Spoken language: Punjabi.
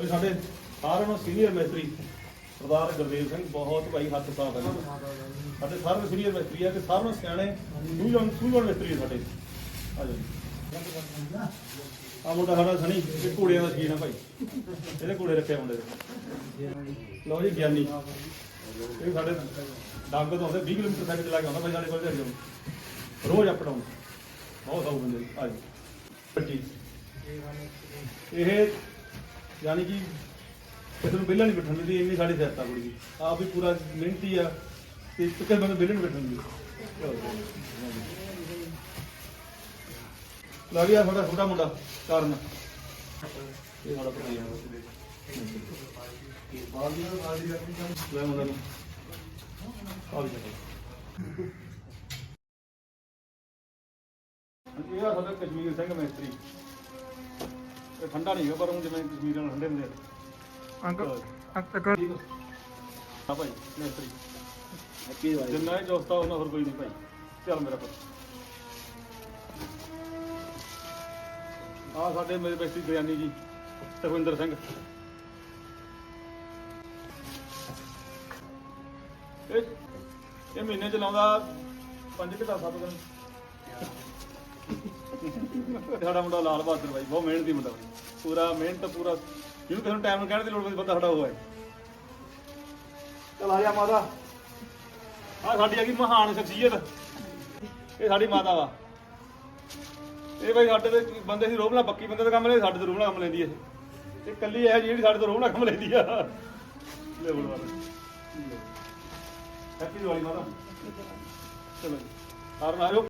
ਤੇ ਸਾਡੇ ਸਾਰਿਆਂ ਨੂੰ ਸੀਨੀਅਰ ਮਿਸਤਰੀ ਸਰਦਾਰ ਗੁਰਦੇਵ ਸਿੰਘ, ਬਹੁਤ ਭਾਈ ਹੱਥ ਸਾਫ਼ ਹੈ ਸਾਡੇ ਸਾਰੇ ਸੀਨੀਅਰ ਮਿਸਤਰੀ ਆ ਤੇ ਸਾਰਿਆਂ ਨੂੰ ਸਿਆਣੇ ਸੂਝਣ ਸੂਝਣ ਮਿਸਤਰੀ ਆ ਸਾਡੇ। ਆ ਜਾਓ ਆ ਮੁੰਡਾ ਸਾਡਾ ਸਣੀ ਇਹ ਘੋੜਿਆਂ ਦਾ ਸ਼ਕੀਨ ਆ ਭਾਈ। ਇਹਦੇ ਘੋੜੇ ਰੱਖੇ ਮੁੰਡੇ ਦੇ। ਲਓ ਜੀ, ਗਿਆਨੀ। ਇਹ ਸਾਡੇ ਡੰਗ ਤੋਂ ਆਉਂਦੇ 20 ਕਿਲੋਮੀਟਰ ਸਾਈਕਲ ਚਲਾ ਕੇ ਆਉਂਦਾ ਭਾਈ, ਸਾਡੇ ਕੋਲ ਦਿਹਾੜੀ ਰੋਜ਼ ਅਪ ਡਾਊਨ ਬਹੁਤ ਆਉ ਬੰਦੇ। ਆ ਜੀ ਇਹ ਯਾਨੀ ਕਿ ਕਿਸੇ ਨੂੰ ਬਿੱਲਾ ਨਹੀਂ ਬਿਠਣ ਦਿੰਦੀ, ਇੰਨੀ ਸਾਡੀ ਸਿਆਸਤ ਕੁੜੀ ਦੀ। ਆਪ ਵੀ ਪੂਰਾ ਮਿਹਨਤੀ ਆ, ਤੇ ਕਿਸੇ ਬੰਦੇ ਬਿੱਲੇ ਨਹੀਂ ਬਿਠਣ ਦਿੰਦੀ। ਲਾ ਗਿਆ ਸਾਡਾ ਛੋਟਾ ਮੁੰਡਾ, ਕਾਰਨ। ਇਹ ਸਾਡਾ ਭਰਾ ਯਾਰ ਲੈ ਮੁੰਡਾ ਨੂੰ। ਆ ਵੀ ਚੱਲ। ਇਹ ਆ ਸਾਡਾ ਕਸ਼ਮੀਰ ਸਿੰਘ ਮੈਸਤਰੀ। ਇਹ ਠੰਡਾ ਨਹੀਂ ਹੈਗਾ ਪਰ ਹੁਣ ਜਿਵੇਂ ਕਸ਼ਮੀਰ ਨਾਲ ਠੰਡੇ ਹੁੰਦੇ ਅੰਕਲ ਅੰਕਲ ਆ। ਭਾਈ ਮੈਸਤਰੀ ਜਿੰਨਾ ਇਹ ਦੋਸਤਾ ਉਹਨਾਂ ਹੋਰ ਕੋਈ ਨਹੀਂ ਭਾਈ। ਚੱਲ ਮੇਰਾ ਪੁੱਤ। ਆ ਸਾਡੇ ਮੇਰੇ ਬੈਸਟੀ ਦਰਿਆਨੀ ਜੀ ਸੁਖਵਿੰਦਰ ਸਿੰਘ। ਇਹ ਇਹ ਮਹੀਨੇ ਚ ਲਾਉਂਦਾ ਪੰਜ ਕਿ 10 ਦਿਨ। ਸਾਡਾ ਮੁੰਡਾ ਲਾਲ ਬਹਾਦਰ ਬਾਈ, ਬਹੁਤ ਮਿਹਨਤੀ ਮੁੰਡਾ ਬਾਈ। ਪੂਰਾ ਮਿਹਨਤ, ਪੂਰਾ ਜਿਹਨੂੰ ਕਿਸੇ ਨੂੰ ਟਾਈਮ ਕਹਿਣ ਦੀ ਲੋੜ ਨਹੀਂ ਬੰਦਾ ਸਾਡਾ ਉਹ ਹੈ। ਚਲ ਆ ਜਾ ਮਾਤਾ। ਆ ਸਾਡੀ ਹੈਗੀ ਮਹਾਨ ਸ਼ਖਸੀਅਤ। ਇਹ ਸਾਡੀ ਮਾਤਾ ਵਾ। ਇਹ ਬਾਈ ਸਾਡੇ ਦੇ ਬੰਦੇ ਸੀ ਰੋਬ ਬੱਕੀ ਬੰਦੇ ਦਾ ਕੰਮ ਲੈ ਸਾਡੇ ਤੋਂ ਰੋਬ ਨਾਲ ਕੰਮ ਲੈਂਦੀ ਇਹ। ਇਹ ਕੱਲੀ ਇਹ ਜਿਹੜੀ ਸਾਡੇ ਤੋਂ ਰੋਬ ਨਾਲ ਕੰਮ ਲੈਂਦੀ ਆ। ਲੈ ਬੋਲ ਵਾਲਾ ਹੈਪੀ ਦੀਵਾਲੀ ਮਾਤਾ। ਚਲੋ ਜੀ। ਸਾਰਨ ਆਇਓ